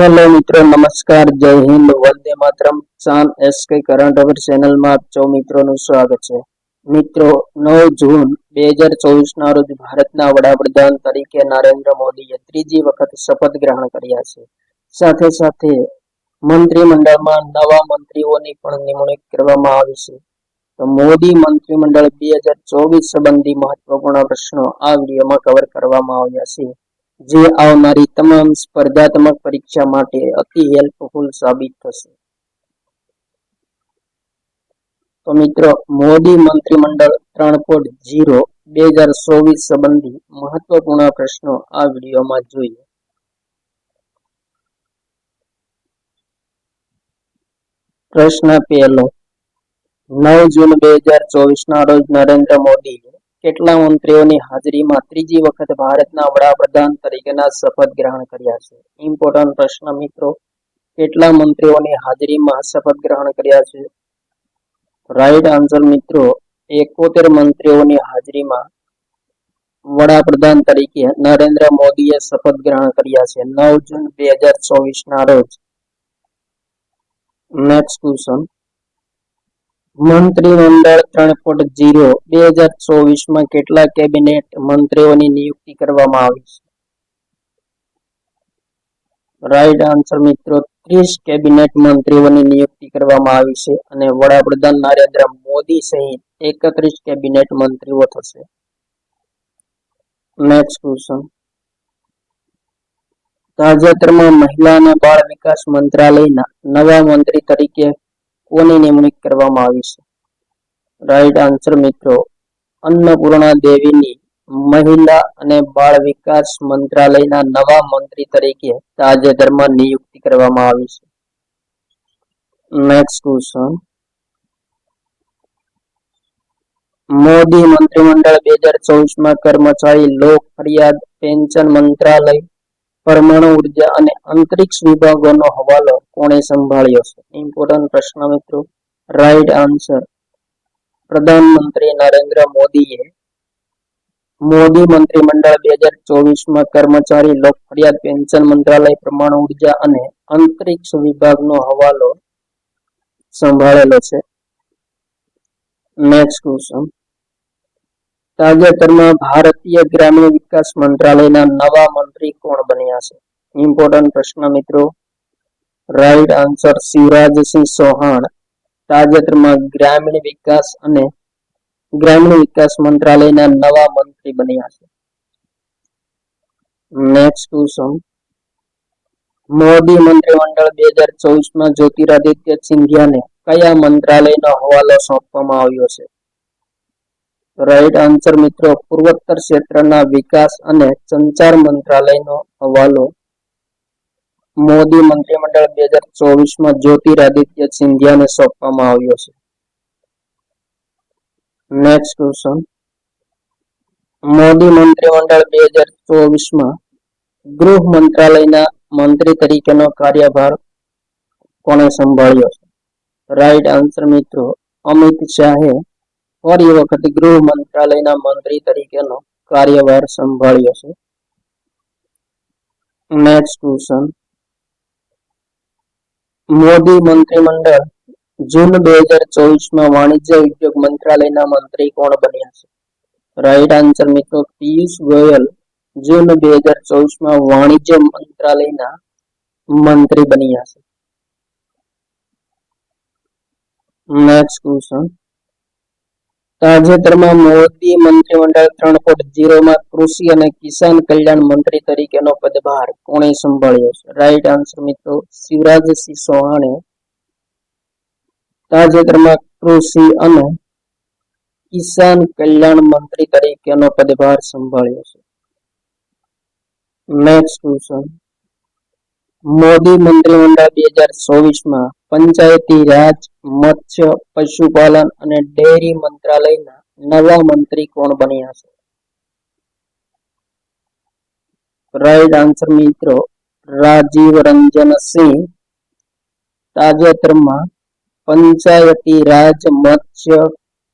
Hello મિત્રો, નમસ્કાર, જય હિન્દ, વંદે માતરમ. સાન એસકે કરંટ અફેર ચેનલમાં આપ સૌ મિત્રોનું સ્વાગત છે. મિત્રો, નવ જૂન બે હજાર ચોવીસ ના રોજ ભારતના વડાપ્રધાન તરીકે નરેન્દ્ર મોદીએ ત્રીજી વખત શપથ ગ્રહણ કર્યા છે. સાથે સાથે મંત્રીમંડળમાં નવા મંત્રીઓની પણ નિમણૂક કરવામાં આવી છે. તો મોદી મંત્રીમંડળ બે હજાર ચોવીસ સંબંધી મહત્વપૂર્ણ પ્રશ્નો આ વિડીયોમાં કવર કરવામાં આવ્યા છે. જે આવનારી તમામ સ્પર્ધાત્મક પરીક્ષા માટે અતિ હેલ્પફુલ સાબિત થશે. તો મિત્રો, મોદી મંત્રીમંડળ ત્રણ પોઈન્ટ ઝીરો બે હજાર ચોવીસ સંબંધી મહત્વપૂર્ણ પ્રશ્નો આ વિડીયોમાં જોઈએ. પ્રશ્ન પહેલો, નવ જૂન બે હજાર ચોવીસ ના રોજ નરેન્દ્ર મોદીએ કેટલા મંત્રીઓની હાજરીમાં ત્રીજી વખત ભારતના વડાપ્રધાન તરીકેના શપથ ગ્રહણ કર્યા છે? ઇમ્પોર્ટન્ટ પ્રશ્ન, મિત્રો. કેટલા મંત્રીઓની હાજરીમાં શપથ ગ્રહણ કર્યા છે? રાઈટ આન્સર મિત્રો. એકોતેર મંત્રીઓની હાજરીમાં વડાપ્રધાન તરીકે નરેન્દ્ર મોદીએ શપથ ગ્રહણ કર્યા છે. નવ જૂન બે હજાર ચોવીસ ના રોજ. નેક્સ્ટ ક્વેશ્ચન મંત્રીમંડળ ત્રણ પોઈન્ટ જીરો બે હજાર ચોવીસમાં કેટલા કેબિનેટ મંત્રીઓની નિયુક્તિ કરવામાં આવી છે. રાઈટ આન્સર મિત્રો, ત્રીસ કેબિનેટ મંત્રીઓની નિયુક્તિ કરવામાં આવી છે અને વડાપ્રધાન નરેન્દ્ર મોદી સહિત એકત્રીસ કેબિનેટ મંત્રીઓ થશે. નેક્સ્ટ ક્વેશ્ચન તાજેતરમાં મહિલા અને બાળ વિકાસ મંત્રાલયના નવા મંત્રી તરીકે કોની નિમણૂક કરવામાં આવી છે. રાઈટ આન્સર મિત્રો, અન્નપૂર્ણા દેવીની મહિલા અને બાળ વિકાસ મંત્રાલયના નવા મંત્રી તરીકે તાજેતરમાં નિયુક્તિ કરવામાં આવી છે. નેક્સ્ટ ક્વેશ્ચન મોદી મંત્રીમંડળ બે હજાર ચોવીસમાં કર્મચારી લોક ફરિયાદ પેન્શન મંત્રાલય પરમાણુ ઊર્જા અને અંતરિક્ષ વિભાગોનો હવાલો કોણે સંભાળ્યો છે? ઇમ્પોર્ટન્ટ પ્રશ્ન મિત્રો. રાઈટ આન્સર પ્રધાનમંત્રી નરેન્દ્ર મોદીએ મોદી મંત્રીમંડળ બે હજાર ચોવીસમાં કર્મચારી લોક પેન્શન મંત્રાલય પરમાણુ ઊર્જા અને અંતરિક્ષ વિભાગનો હવાલો સંભાળેલો છે. નેક્સ્ટ ક્વેશ્ચન તાજેતરમાં ભારતીય ગ્રામીણ વિકાસ મંત્રાલયના નવા મંત્રી કોણ બન્યા છે? ઇમ્પોર્ટન્ટ પ્રશ્ન મિત્રો. Right answer Shivraj Singh Chouhan. તાજેતરમાં ગ્રામીણ વિકાસ અને ગ્રામીણ વિકાસ મંત્રાલયના નવા મંત્રી બન્યા છે. નેક્સ્ટ ક્વેશ્ચન મોદી મંત્રીમંડળ બે હજાર ચોવીસમાં જ્યોતિરાદિત્ય સિંધિયાને કયા મંત્રાલયનો હવાલો સોંપવામાં આવ્યો છે? રાઈટ આન્સર મિત્રો, પૂર્વોત્તર ક્ષેત્રના વિકાસ અને સંચાર મંત્રાલયનો હવાલો. મોદી મંત્રીમંડળ બે હજાર ચોવીસમાં જ્યોતિરાદિત્ય સિંધિયાને સોંપવામાં આવ્યો છે. નેક્સ્ટ ક્વેશ્ચન મોદી મંત્રીમંડળ બે હજાર ચોવીસમાં ગૃહ મંત્રાલયના મંત્રી તરીકેનો કાર્યભાર કોણે સંભાળ્યો છે? રાઈટ આન્સર મિત્રો, અમિત શાહે ફરી વખત ગૃહ મંત્રાલયના મંત્રી તરીકેનો કાર્યભાર સંભાળ્યો છે. નેક્સ્ટ ક્વેશ્ચન મોદી મંત્રીમંડળ જૂન બે હજાર ચોવીસમાં વાણિજ્ય ઉદ્યોગ મંત્રાલયના મંત્રી કોણ બન્યા છે? રાઈટ આન્સર મિત્રો, પિયુષ ગોયલ જૂન બે હજાર ચોવીસમાં વાણિજ્ય મંત્રાલયના મંત્રી બન્યા છે. નેક્સ્ટ ક્વેશ્ચન તાજેતરમાં મોદી મંત્રીમંડળ ત્રણ પોઈન્ટ જીરોમાં કૃષિ અને કિસાન કલ્યાણ મંત્રી તરીકેનો પદભાર કોણે સંભાળ્યો છે? રાઈટ આન્સર મિત્રો, શિવરાજસિંહ ચૌહાણે તાજેતરમાં કૃષિ અને કિસાન કલ્યાણ મંત્રી તરીકેનો પદભાર સંભાળ્યો છે. નેક્સ્ટ ક્વેશ્ચન મોદી મંત્રીમંડળ બે હજાર ચોવીસમાં પંચાયતી રાજ, મત્સ્ય, પશુપાલન અને ડેરી મંત્રાલયના નવા મંત્રી કોણ બન્યા છે? રાઈટ આન્સર મિત્રો, રાજીવ રંજન સિંહ, તાજેતરમાં પંચાયતી રાજ, મત્સ્ય,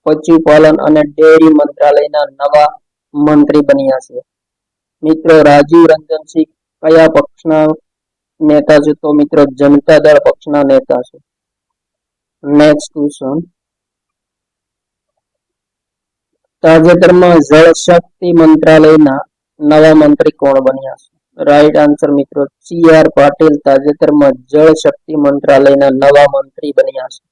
પશુપાલન અને ડેરી મંત્રાલયના નવા મંત્રી બન્યા છે. મિત્રો, રાજીવ રંજન સિંહ કયા પક્ષના નેતા છે તો મિત્રો જનતા દળ પક્ષના નેતા છે. નેક્સ્ટ ક્વેશ્ચન તાજેતરમાં જળ શક્તિ મંત્રાલયના નવા મંત્રી કોણ બન્યા છે? રાઈટ આન્સર મિત્રો સી આર પાટીલ તાજેતરમાં જળ શક્તિ મંત્રાલયના નવા મંત્રી બન્યા છે.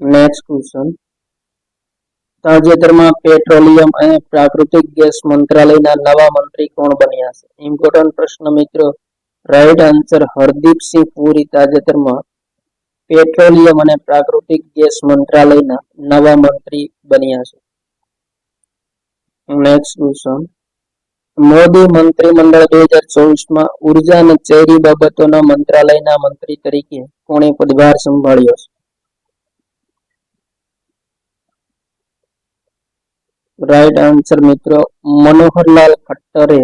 નેક્સ્ટ ક્વેશ્ચન તાજેતરમાં પેટ્રોલિયમ અને પ્રાકૃતિક ગેસ મંત્રાલયના નવા મંત્રી કોણ બન્યા છે? ઇમ્પોર્ટન્ટ પ્રશ્ન મિત્રો, રાઈટ આન્સર હરદીપસિંહ પુરી તાજેતરમાં પેટ્રોલિયમ અને પ્રાકૃતિક ગેસ મંત્રાલયના નવા મંત્રી બન્યા છે. નેક્સ્ટ ક્વેશ્ચન મોદી મંત્રીમંડળ બે હજાર ચોવીસમાં ઊર્જા અને શહેરી બાબતોના મંત્રાલયના મંત્રી તરીકે કોણે પદભાર સંભાળ્યો છે? રાઈટ આન્સર મિત્રો, મનોહરલાલ ખટ્ટરે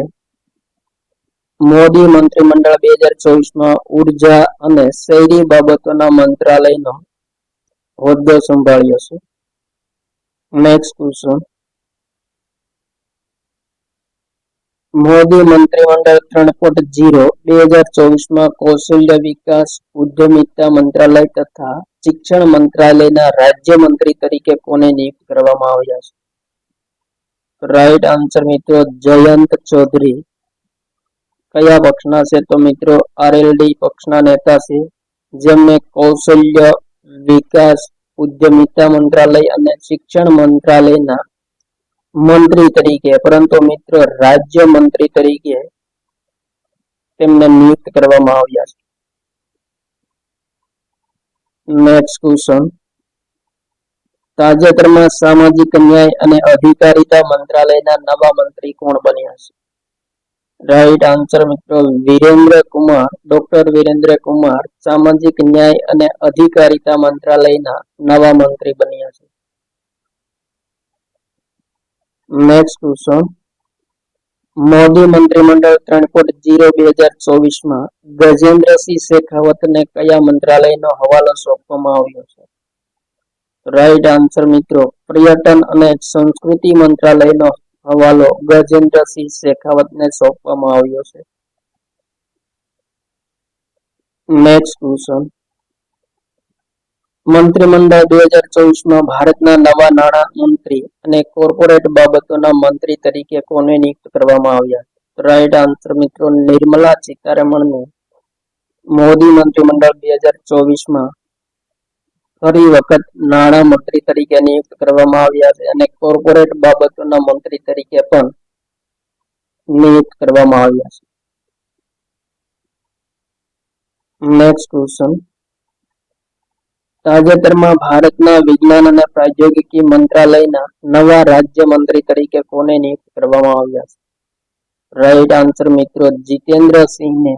મોદી મંત્રીમંડળ બે હજાર ચોવીસમાં ઊર્જા અને શહેરી બાબતોના મંત્રાલયનો હોદ્દો સંભાળ્યો છે. નેક્સ્ટ ક્વેશ્ચન મોદી મંત્રીમંડળ ત્રણ પોઈન્ટ જીરો બે હજાર ચોવીસમાં કૌશલ્ય વિકાસ, ઉદ્યમિતા મંત્રાલય તથા શિક્ષણ મંત્રાલયના રાજ્યમંત્રી તરીકે કોને નિયુક્ત કરવામાં આવ્યા છે? રાઈટ આન્સર મિત્રો, જયંત ચૌધરી. કયા પક્ષના છે તો મિત્રો આરએલડી પક્ષના નેતા છે, જેમને કૌશલ્ય વિકાસ, ઉદ્યમિતા મંત્રાલય અને શિક્ષણ મંત્રાલયના મંત્રી તરીકે, પરંતુ મિત્રો રાજ્ય મંત્રી તરીકે તેમને નિયુક્ત કરવામાં આવ્યા છે. નેક્સ્ટ ક્વેશ્ચન તાજેતરમાં સામાજિક ન્યાય અને અધિકારીતા મંત્રાલયના નવા મંત્રી કોણ બન્યા છે? રાઈટ આન્સર મિત્રો, વિરેન્દ્ર કુમાર ડોક્ટર વિરેન્દ્ર કુમાર સામાજિક ન્યાય અને અધિકારીતા મંત્રાલયના નવા મંત્રી બન્યા છે. નેક્સ્ટ ક્વેશ્ચન મોદી મંત્રીમંડળ ત્રણ કોટ જીરો બે હજાર ચોવીસમાં ગજેન્દ્રસિંહ શેખાવતને કયા મંત્રાલયનો હવાલો સોંપવામાં આવ્યો છે? રાઈટ આન્સર મિત્રો. પર્યટન અને સંસ્કૃતિ મંત્રાલયનો હવાલો ગજેન્દ્રસિંહ શેખાવતને સોંપવામાં આવ્યો છે. નેક્સ્ટ ક્વેશ્ચન મંત્રીમંડળ બે હજાર ચોવીસમાં ભારતના નવા નાણાં મંત્રી અને કોર્પોરેટ બાબતોના મંત્રી તરીકે કોને નિયુક્ત કરવામાં આવ્યા? રાઈટ આન્સર મિત્રો. નિર્મલા સીતારમણને મોદી મંત્રીમંડળ બે હજાર ચોવીસમાં ફરી વખત નાણાં મંત્રી તરીકે નિયુક્ત કરવામાં આવ્યા છે અને કોર્પોરેટ બાબતોના મંત્રી તરીકે પણ નિયુક્ત કરવામાં આવ્યા છે. નેક્સ્ટ ક્વેશ્ચન તાજેતરમાં ભારતના વિજ્ઞાન અને પ્રાદ્યોગિકી મંત્રાલયના નવા રાજ્ય મંત્રી તરીકે કોને નિયુક્ત કરવામાં આવ્યા છે? રાઈટ આન્સર મિત્રો જીતેન્દ્રસિંહને.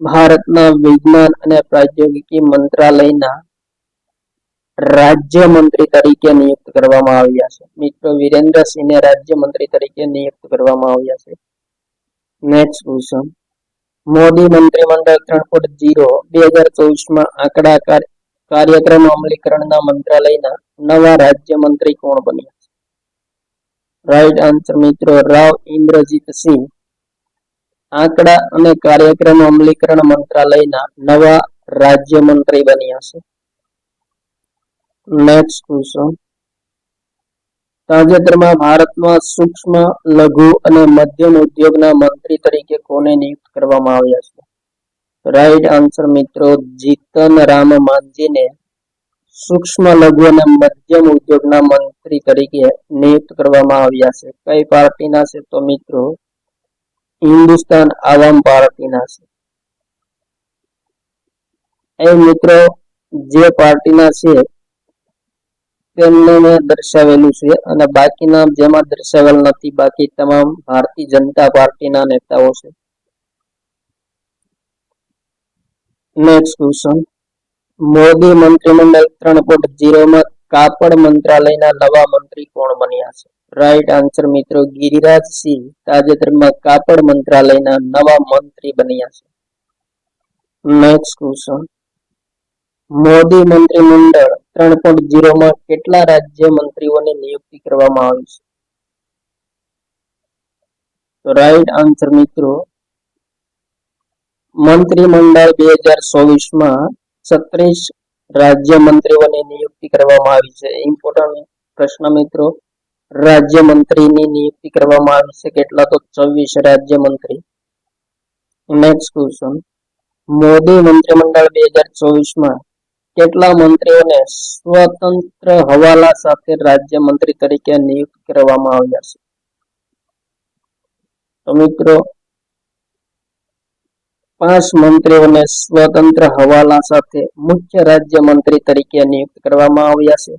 ભારતના વિજ્ઞાન અને પ્રાદ્યોગિકી મંત્રાલયના રાજ્ય મંત્રી તરીકે નિયુક્ત કરવામાં આવ્યા છે. મિત્રો, વિરેન્દ્રસિંહને રાજ્ય મંત્રી તરીકે નિયુક્ત કરવામાં આવ્યા છે. નેક્સ્ટ ક્વેશ્ચન મોદી મંત્રીમંડળ ત્રણ પોઈન્ટ જીરો બે હજાર ચોવીસમાં આંકડા કાર્યક્રમ અમલીકરણના મંત્રાલયના નવા રાજ્ય મંત્રી કોણ બન્યા છે? રાઈટ આન્સર મિત્રો, રાવ ઇન્દ્રજીત સિંહ. આંકડા અને કાર્યક્રમ અમલીકરણ મંત્રાલયના નવા રાજ્ય મંત્રી બન્યા છે. નેક્સ્ટ ક્વેશ્ચન તાજેતરમાં ભારતમાં સૂક્ષ્મ, લઘુ અને મધ્યમ ઉદ્યોગના મંત્રી તરીકે કોને નિયુક્ત કરવામાં આવ્યા છે? રાઈટ આન્સર મિત્રો, જીતન રામ માંઝીને સૂક્ષ્મ, લઘુ અને મધ્યમ ઉદ્યોગના મંત્રી તરીકે નિયુક્ત કરવામાં આવ્યા છે. કઈ પાર્ટીના છે તો મિત્રો? હિન્દુસ્તાન આવામ પાર્ટીના છે. એ મિત્રો, જે પાર્ટીના છે તેમને મેં દર્શાવેલું છે અને બાકીના જેમાં દર્શાવેલ નથી, બાકી તમામ ભારતીય જનતા પાર્ટીના નેતાઓ છે. નેક્સ્ટ ક્વેશ્ચન મોદી મંત્રીમંડળ ત્રણ પોઈન્ટ જીરોમાં કાપડ મંત્રાલયના નવા મંત્રી કોણ બન્યા છે? રાઈટ આન્સર મિત્રો, ગિરિરાજ સિંહ તાજેતરમાં કાપડ મંત્રાલયના નવા મંત્રી બન્યા છે. નેક્સ્ટ ક્વેશ્ચન મોદી મંત્રીમંડળ ત્રણ પોઈન્ટ જીરોમાં કેટલા રાજ્ય મંત્રીઓની નિયુક્તિ કરવામાં આવી છે? રાઈટ આન્સર મિત્રો, મંત્રીમંડળ બે હજાર ચોવીસમાં છત્રીસ રાજ્યમંત્રીઓની નિયુક્તિ કરવામાં આવી છે. ઇમ્પોર્ટન્ટ પ્રશ્ન મિત્રો રાજ્યમંત્રીની નિયુક્તિ કરવામાં આવી છે કેટલા? તો ચોવીસ રાજ્ય મંત્રી. નેક્સ્ટ ક્વેશ્ચન મોદી મંત્રીમંડળ બે હજાર ચોવીસમાં કેટલા મંત્રીઓને સ્વતંત્ર હવાલા સાથે રાજ્યમંત્રી તરીકે નિયુક્ત કરવામાં આવ્યા છે? તો મિત્રો, પાંચ મંત્રીઓને સ્વતંત્ર હવાલા સાથે મુખ્ય રાજ્ય મંત્રી તરીકે નિયુક્ત કરવામાં આવ્યા છે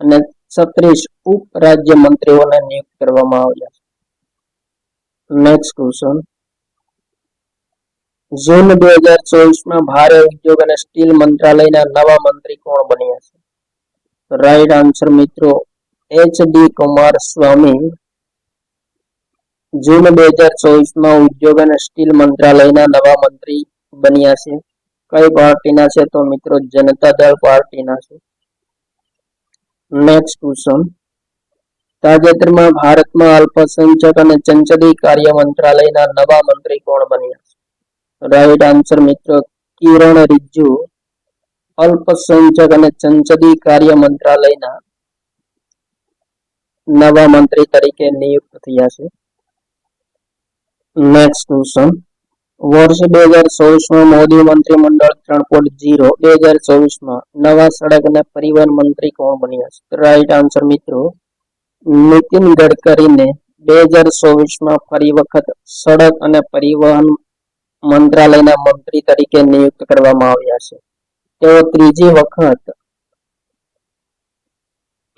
અને છત્રીસ ઉપરાજ્યમંત્રીઓને નિયુક્ત કરવામાં આવ્યા છે. નેક્સ્ટ ક્વેશ્ચન જૂન બે હજાર ચોવીસમાં ભારે ઉદ્યોગ અને સ્ટીલ મંત્રાલયના નવા મંત્રી કોણ બન્યા છે? રાઈટ આન્સર મિત્રો H D Kumaraswamy June બે હજાર ચોવીસમાં ઉદ્યોગ અને સ્ટીલ મંત્રાલયના નવા મંત્રી બન્યા છે. કઈ પાર્ટીના છે તો મિત્રો જનતા દળ પાર્ટીના છે. નેક્સ્ટ ક્વેશ્ચન તાજેતરમાં ભારતમાં અલ્પસંખ્યક અને સંસદીય કાર્ય મંત્રાલયના નવા મંત્રી કોણ બન્યા છે? રાઈટ આન્સર મિત્રો. કિરણ રિજ્જુ, અલ્પસંખ્યક અને સંસદીય કાર્ય મંત્રાલયના નવા મંત્રી તરીકે નિયુક્ત થયા છે. નેક્સ્ટ ક્વેશ્ચન વર્ષ બે હજાર ચોવીસમાં મોદી મંત્રીમંડળ ત્રણ પોઈન્ટ જીરો બે હજાર ચોવીસમાં નવા સડક અને પરિવહન મંત્રી કોણ બન્યા છે? રાઈટ આન્સર મિત્રો. નીતિન ગડકરીને બે હજાર ચોવીસમાં ફરી વખત સડક અને પરિવહન મંત્રાલયના મંત્રી તરીકે નિયુક્ત કરવામાં આવ્યા છે. તેઓ ત્રીજી વખત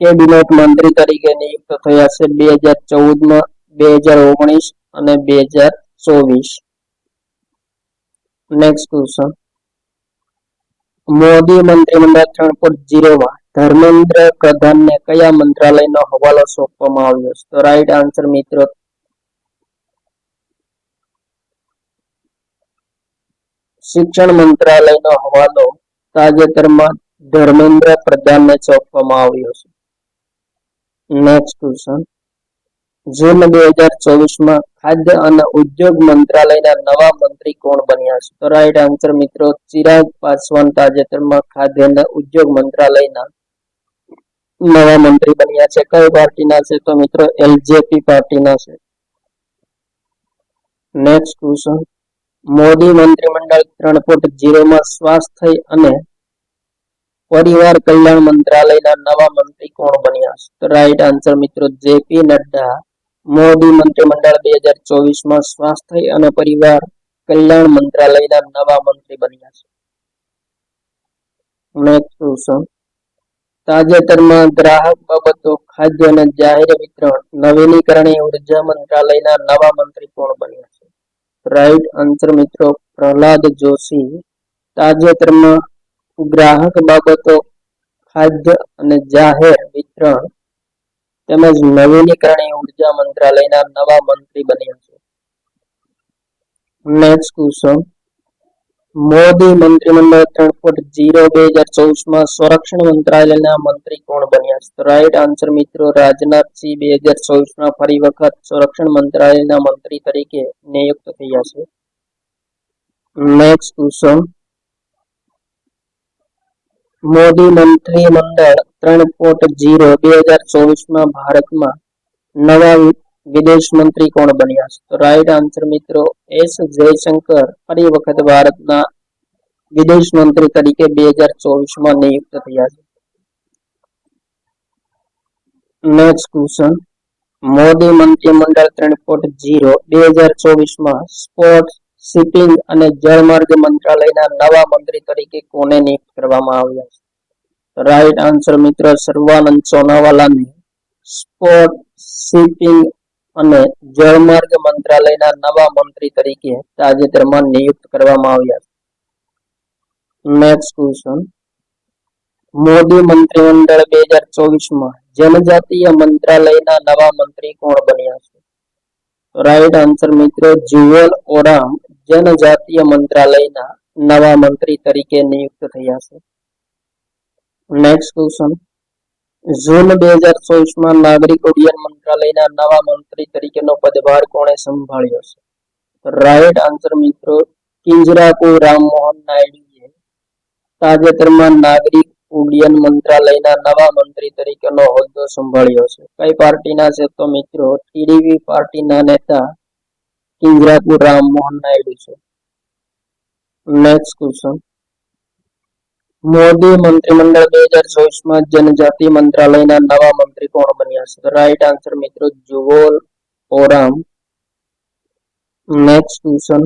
કેબિનેટ મંત્રી તરીકે નિયુક્ત થયા છે, બે હજાર ચૌદમાં, બે હજાર ઓગણીસ અને બે હજાર ચોવીસ. નેક્સ્ટ ક્વેશ્ચન મોદી મંત્રીમંડળ ત્રણ પોઈન્ટ જીરોમાં ધર્મેન્દ્ર પ્રધાનને કયા મંત્રાલયનો હવાલો સોંપવામાં આવ્યો છે? તો રાઈટ આન્સર મિત્રો શિક્ષણ મંત્રાલયનો હવાલો તાજેતરમાં ધર્મેન્દ્ર પ્રધાનને સોંપવામાં આવ્યો છે. નેક્સ્ટ ક્વેશ્ચન જૂન બે હજાર ચોવીસમાં ખાદ્ય અને ઉદ્યોગ મંત્રાલયના નવા મંત્રી કોણ બન્યા છે? તો રાઈટ આન્સર મિત્રો, ચિરાગ પાસવાન તાજેતરમાં ખાદ્ય અને ઉદ્યોગ મંત્રાલયના નવા મંત્રી બન્યા છે. કઈ પાર્ટીના છે? તો મિત્રો, એલજેપી પાર્ટીના છે. નેક્સ્ટ ક્વેશ્ચન મોદી મંત્રીમંડળ ત્રણ પોઈન્ટ જીરોમાં સ્વાસ્થ્ય અને પરિવાર કલ્યાણ મંત્રાલયના નવા મંત્રી કોણ બન્યા? તો રાઈટ આન્સર મિત્રો જેપી નડ્ડા. મોદી મંત્રીમંડળ બે હજાર ચોવીસમાં સ્વાસ્થ્ય અને પરિવાર કલ્યાણ મંત્રાલયના નવા મંત્રી બન્યા છે. નેક્સ્ટ ક્વેશ્ચન તાજેતરમાં ગ્રાહક બાબતો, ખાદ્ય અને જાહેર વિતરણ, નવીનીકરણીય ઊર્જા મંત્રાલયના નવા મંત્રી કોણ બન્યા છે? રાઈટ આન્સર મિત્રો, પ્રહલાદ જોશી. તાજેતરમાં ગ્રાહક બાબતો, ખાદ્ય અને જાહેર વિતરણ તેમજ નવીનીકરણીય ઊર્જા મંત્રાલયના નવા મંત્રી બન્યા છે. નેક્સ્ટ ક્વેશ્ચન મોદી મંત્રીમંડળ ત્રણ પોઈન્ટ જીરો બે હજાર ચોવીસમાં સંરક્ષણ મંત્રાલયના મંત્રી કોણ બન્યા? રાઈટ આન્સર મિત્રો રાજનાથસિંહ બે હજાર ચોવીસમાં ફરી વખત સંરક્ષણ મંત્રાલયના મંત્રી તરીકે નિયુક્ત થયા છે. નેક્સ્ટ ક્વેશ્ચન મોદી મંત્રીમંડળ ત્રણ પોઈન્ટ જીરો બે હજાર ચોવીસમાં ભારતમાં નવા વિદેશ મંત્રી કોણ બન્યા? છે તો રાઈટ આન્સર મિત્રો, એસ જયશંકર ફરી વખત ભારતના વિદેશ મંત્રી તરીકે બે હજાર ચોવીસમાં નિયુક્ત થયા છે. નેક્સ્ટ ક્વેશ્ચન મોદી મંત્રીમંડળ ત્રણ પોઈન્ટ ઝીરો બે હજાર ચોવીસમાં સ્પોર્ટ શિપિંગ અને જળમાર્ગ મંત્રાલયના નવા મંત્રી તરીકે કોને નિયુક્ત કરવામાં આવ્યા છે? રાઈટ આન્સર મિત્રો, સર્વાનંદ સોનાવાલાને. સ્પોર્ટ શિપિંગ અને જળમાર્ગ મંત્રાલયના નવા મંત્રી તરીકે તાજેતરમાં નિયુક્ત કરવામાં આવ્યા છે. નેક્સ્ટ ક્વેશ્ચન મોદી મંત્રીમંડળ બે હજાર ચોવીસમાં જનજાતીય મંત્રાલયના નવા મંત્રી કોણ બન્યા છે? રાઈટ આન્સર મિત્રો, જુવલ ઓરામ જનજાતીય મંત્રાલયના નવા મંત્રી તરીકે નિયુક્ત થયા છે. નેક્સ્ટ ક્વેશ્ચન જૂન બે હજાર ચોવીસમાં નાગરિક ઉડ્ડયન મંત્રાલયના નવા મંત્રી તરીકેનો પદભાર કોણે સંભાળ્યો છે? રાઈટ આન્સર મિત્રો, કિંજરાકુ રામમોહન નાયડુએ તાજેતરમાં નાગરિક ઉડ્ડયન મંત્રાલયના નવા મંત્રી તરીકેનો હોદ્દો સંભાળ્યો છે. કઈ પાર્ટીના છે તો મિત્રો, ટીડીપી પાર્ટીના નેતા કિંજરાકુ રામમોહન નાયડુ છે. નેક્સ્ટ ક્વેશ્ચન મોદી મંત્રીમંડળ બે હજાર ચોવીસમાં જનજાતિ મંત્રાલયના નવા મંત્રી કોણ બન્યા છે? રાઈટ આન્સર મિત્રો જુવોલ ઓરામ. નેક્સ્ટ ક્વેશ્ચન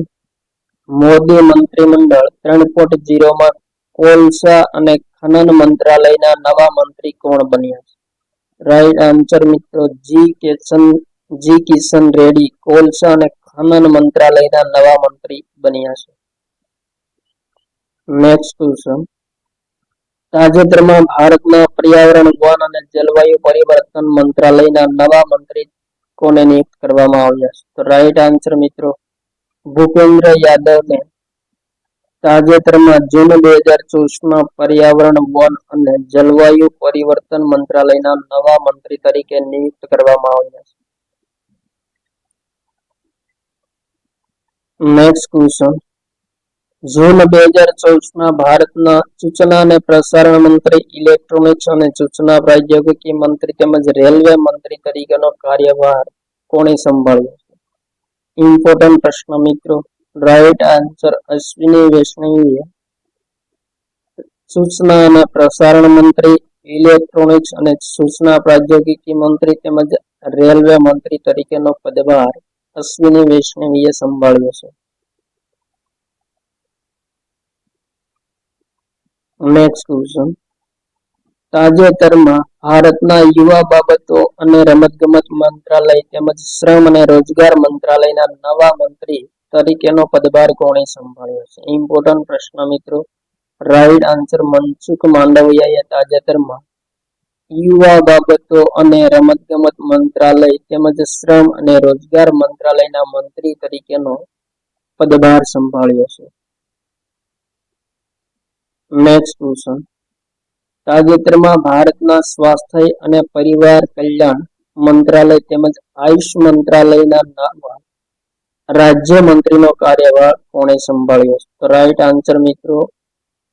મોદી મંત્રીમંડળ ત્રણ પોઈન્ટ જીરોમાં કોલસા અને ખનન મંત્રાલયના નવા મંત્રી કોણ બન્યા છે? રાઈટ આન્સર મિત્રો જી કિશન જી કિશન રેડ્ડી કોલસા અને ખનન મંત્રાલયના નવા મંત્રી બન્યા છે. નેક્સ્ટ ક્વેશ્ચન તાજેતરમાં ભારતના પર્યાવરણ, વન અને જલવાયુ પરિવર્તન મંત્રાલયના નવા મંત્રી કોને નિયુક્ત કરવામાં આવ્યા છે. તો રાઈટ આન્સર મિત્રો, ભૂપેન્દ્ર યાદવને તાજેતરમાં જૂન બે હજાર ચોવીસમાં પર્યાવરણ, વન અને જલવાયુ પરિવર્તન મંત્રાલયના નવા મંત્રી તરીકે નિયુક્ત કરવામાં આવ્યા છે. નેક્સ્ટ ક્વેશ્ચન જૂન બે હજાર ચોવીસમાં ભારતના સૂચના અને પ્રસારણ મંત્રી, ઇલેક્ટ્રોનિક્સ અને સૂચના પ્રૌદ્યોગિકી મંત્રી તેમજ રેલવે મંત્રી તરીકેનો કાર્યભાર કોણે સંભાળ્યો ઇમ્પોર્ટન્ટ પ્રશ્ન મિત્રો. રાઈટ આન્સર અશ્વિની વૈષ્ણવીએ સૂચના અને પ્રસારણ મંત્રી, ઇલેક્ટ્રોનિક્સ અને સૂચના પ્રૌદ્યોગિકી મંત્રી તેમજ રેલવે મંત્રી તરીકેનો પદભાર અશ્વિની વૈષ્ણવીએ સંભાળ્યો છે. નેક્સ્ટ ક્વેશ્ચન તાજેતરમાં ભારતના યુવા બાબતો અને રમતગમત મંત્રાલય તેમજ શ્રમ અને રોજગાર મંત્રાલયના નવા મંત્રી તરીકેનો પદભાર કોણે સંભાળ્યો છે? ઇમ્પોર્ટન્ટ પ્રશ્ન મિત્રો. રાઈટ આન્સર મનસુખ માંડવિયાએ તાજેતરમાં યુવા બાબતો અને રમતગમત મંત્રાલય તેમજ શ્રમ અને રોજગાર મંત્રાલયના મંત્રી તરીકેનો પદભાર સંભાળ્યો છે. ક્વેશ્ચન તાજેતરમાં ભારતના સ્વાસ્થ્ય અને પરિવાર કલ્યાણ મંત્રાલય તેમજ આયુષ મંત્રાલયના રાજ્ય મંત્રીનો કાર્યભાર કોણે સંભાળ્યો? તો રાઈટ આન્સર મિત્રો,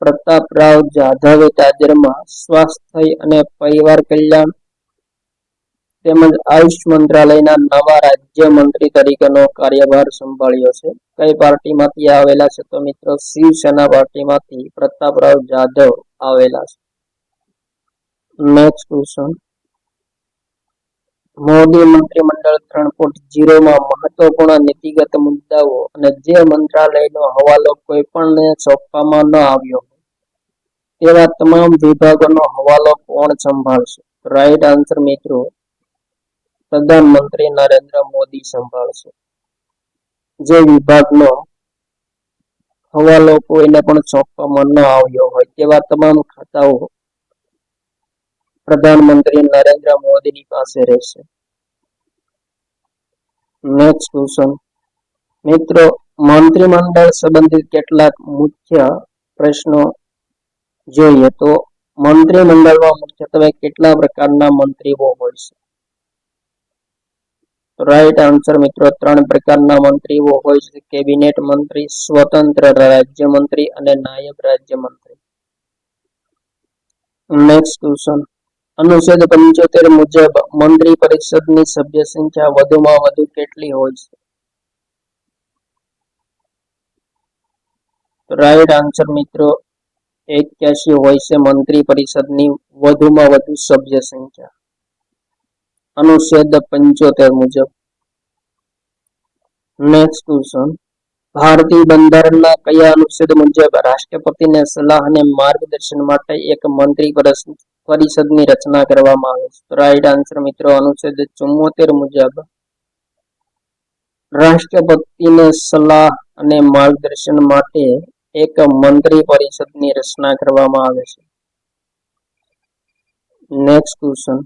પ્રતાપરાવ જાધવે તાજેતરમાં સ્વાસ્થ્ય અને પરિવાર કલ્યાણ તેમજ આયુષ મંત્રાલયના નવા રાજ્ય મંત્રી તરીકેનો કાર્યભાર સંભાળ્યો છે. કઈ પાર્ટીમાંથી આવેલા છે તો મિત્રો શિવસેના પાર્ટીમાંથી પ્રતાપરાવ જાધવ આવેલા છે. નેક્સ્ટ ક્વેશ્ચન મોદી મંત્રીમંડળ ત્રણ પોઈન્ટ જીરોમાં મહત્વપૂર્ણ નીતિગત મુદ્દાઓ અને જે મંત્રાલયનો હવાલો કોઈ પણ સોંપવામાં ન આવ્યો તેવા તમામ વિભાગોનો હવાલો કોણ સંભાળશે? રાઈટ આન્સર મિત્રો પ્રધાનમંત્રી નરેન્દ્ર મોદી સંભાળશે. જે વિભાગનો હવાલો કોઈને પણ સોંપવામાં ન આવ્યો હોય તેવા તમામ ખાતાઓ પ્રધાનમંત્રી નરેન્દ્ર મોદીની પાસે રહેશે. નેક્સ્ટ ક્વેશ્ચન મિત્રો, મંત્રીમંડળ સંબંધિત કેટલાક મુખ્ય પ્રશ્નો જોઈએ તો મંત્રીમંડળમાં મુખ્યત્વે કેટલા પ્રકારના મંત્રીઓ હોય છે? રાઈટ આન્સર મિત્રો. ત્રણ પ્રકારના મંત્રીઓ હોય છે. કેબિનેટ મંત્રી, સ્વતંત્ર રાજ્યમંત્રી અને નાયબ રાજ્યમંત્રી નેક્સ્ટ ક્વેશ્ચન અનુચ્છેદ પંચોતેર મુજબ મંત્રી પરિષદની સભ્ય સંખ્યા વધુમાં વધુ કેટલી હોય છે? રાઈટ આન્સર મિત્રો. એક્યાસી હોય છે મંત્રી પરિષદની વધુમાં વધુ સભ્ય સંખ્યા. અનુચ્છેદ પંચોતેર મુજબ. નેક્સ્ટ ક્વેશ્ચન ભારતીય બંધારણના કયા અનુચ્છેદ મુજબ રાષ્ટ્રપતિને સલાહ અને માર્ગદર્શન માટે એક મંત્રી પરિષદની રચના કરવામાં આવે છે? રાઈટ આન્સર મિત્રો, અનુચ્છેદ ચુમ્મોતેર મુજબ રાષ્ટ્રપતિને સલાહ અને માર્ગદર્શન માટે એક મંત્રી પરિષદની રચના કરવામાં આવે છે. નેક્સ્ટ ક્વેશ્ચન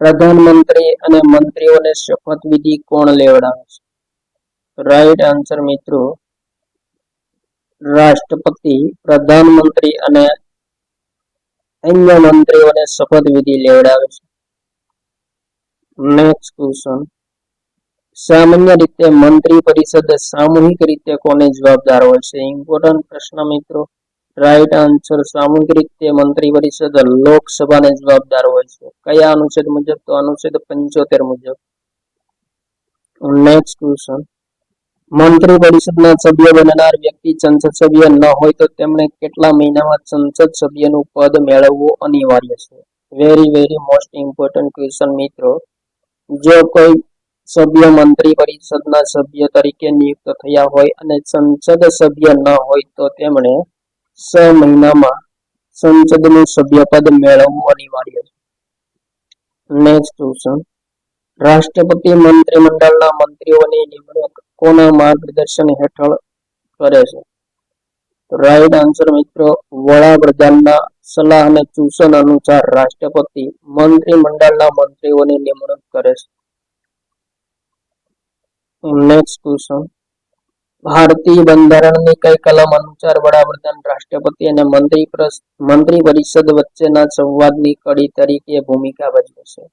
પ્રધાનમંત્રી અને મંત્રીઓને શપથવિધિ કોણ લેવડાવે છે? રાઈટ આન્સર મિત્રો, રાષ્ટ્રપતિ, પ્રધાનમંત્રી અને અન્ય મંત્રીઓને શપથવિધિ લેવડાવે છે. નેક્સ્ટ ક્વેશ્ચન સામાન્ય રીતે મંત્રી પરિષદ સામૂહિક રીતે કોને જવાબદાર હોય છે? ઇમ્પોર્ટન્ટ પ્રશ્ન મિત્રો રાઈટ આન્સર સામૂહિક રીતે મંત્રી પરિષદ, લોકસભાને જવાબદાર હોય છે. કયા અનુચ્છેદ મુજબ? તો અનુચ્છેદ પંચોતેર મુજબ. નેક્સ્ટ ક્વેશ્ચન મંત્રી પરિષદના સભ્ય બનનાર વ્યક્તિ સંસદ સભ્ય ન હોય તો તેમણે કેટલા મહિનામાં સંસદ સભ્યનું પદ મેળવવું અનિવાર્ય છે? Very very most important question મિત્રો. જો કોઈ સભ્ય મંત્રી પરિષદના સભ્ય તરીકે નિયુક્ત થયા હોય અને સંસદ સભ્ય ન હોય તો તેમણે છ મહિનામાં સંસદનું સભ્યપદ મેળવવું અનિવાર્ય છે. Next question. રાષ્ટ્રપતિ મંત્રીમંડળના મંત્રીઓની નિમણૂક કોના માર્ગદર્શન હેઠળ કરે છે? રાઈટ આન્સર મિત્રો વડાપ્રધાનના સલાહ અને સૂચન અનુસાર રાષ્ટ્રપતિ મંત્રીમંડળના મંત્રીઓની નિમણૂક કરે છે. Next question. ભારતીય બંધારણની કઈ કલમ અનુસાર વડાપ્રધાન, રાષ્ટ્રપતિ અને મંત્રી મંત્રી પરિષદ વચ્ચેના સંવાદની કડી તરીકે ભૂમિકા ભજવે છે.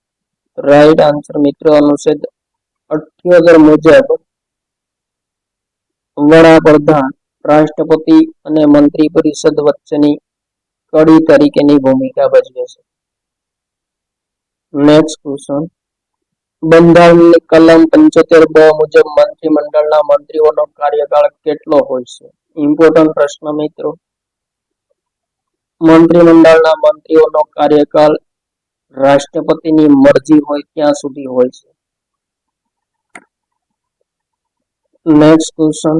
રાઈટ આન્સર મિત્રો અનુચ્છેદ અઠ્યોતેર મુજબ વડાપ્રધાન, રાષ્ટ્રપતિ અને મંત્રી પરિષદ વચ્ચેની કડી તરીકેની ભૂમિકા ભજવે છે. નેક્સ્ટ ક્વેશ્ચન બંધારણની કલમ પંચોતેર બ મુજબ મંત્રીમંડળના મંત્રીઓનો કાર્યકાળ કેટલો હોય છે? ઇમ્પોર્ટન્ટ પ્રશ્ન મિત્રો. મંત્રીમંડળના મંત્રીઓનો કાર્યકાળ રાષ્ટ્રપતિની મરજી હોય ત્યાં સુધી હોય છે. નેક્સ્ટ ક્વેશ્ચન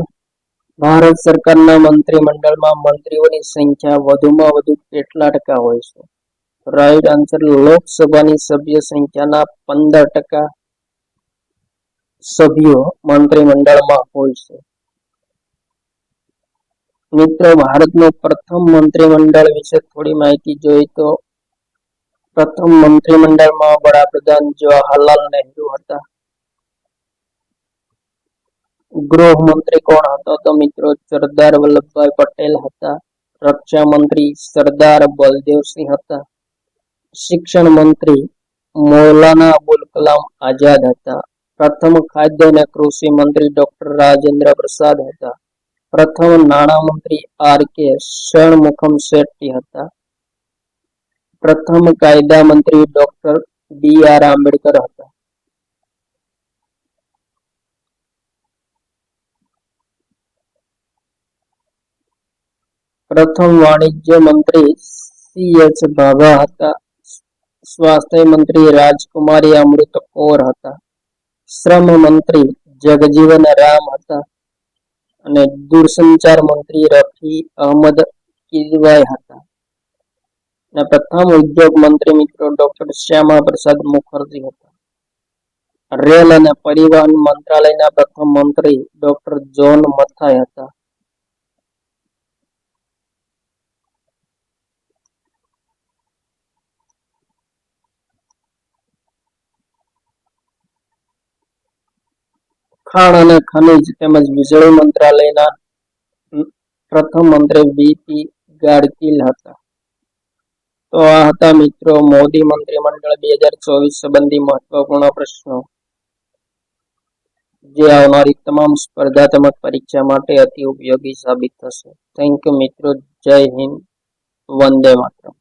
ભારત સરકારના મંત્રીમંડળમાં મંત્રીઓની સંખ્યા વધુમાં વધુ કેટલા ટકા હોય છે? રાઈટ આન્સર લોકસભાની સભ્ય સંખ્યાના પંદર ટકા સભ્યો મંત્રીમંડળમાં હોય છે મિત્રો ભારતનું પ્રથમ મંત્રીમંડળ વિશે થોડી માહિતી જોઈએ તો પ્રથમ મંત્રીમંડળમાં વડાપ્રધાન જવાહરલાલ નહેરુ હતા ગૃહમંત્રી કોણ હતો તો મિત્રો સરદાર વલ્લભભાઈ પટેલ હતા રક્ષા મંત્રી સરદાર બલદેવસિંહ હતા શિક્ષણ મંત્રી મૌલાના અબુલ કલામ આઝાદ હતા. પ્રથમ ખાદ્ય અને કૃષિ મંત્રી ડોક્ટર રાજેન્દ્ર પ્રસાદ હતા. પ્રથમ નાણામંત્રી આર કે શણમુખમ શેટ્ટી હતા. પ્રથમ કાયદા મંત્રી ડોક્ટર બી આર આંબેડકર હતા. પ્રથમ વાણિજ્ય મંત્રી સી એચ ભાભા હતા. સ્વાસ્થ્ય મંત્રી રાજકુમારી અમૃત કૌર હતા. શ્રમ મંત્રી જગજીવન રામ હતા અને દૂરસંચાર મંત્રી રફી અહમદ કિદવાઈ હતા. અને પ્રથમ ઉદ્યોગ મંત્રી મિત્રો ડોક્ટર શ્યામા પ્રસાદ મુખર્જી હતા. રેલ અને પરિવહન મંત્રાલયના પ્રથમ મંત્રી ડોક્ટર જોન મથાઈ હતા. ખાણ અને ખનિજ તેમજ વીજળી મંત્રાલયના પ્રથમ મંત્રી વીપી ગાડકીલ હતા. તો આ હતા મિત્રો મોદી મંત્રીમંડળ બે હજાર ચોવીસ સંબંધી મહત્વપૂર્ણ પ્રશ્નો. જે આવનારી તમામ સ્પર્ધાત્મક પરીક્ષા માટે અતિ ઉપયોગી સાબિત થશે. થેન્ક યુ મિત્રો. જય હિન્દ. વંદે માતરમ.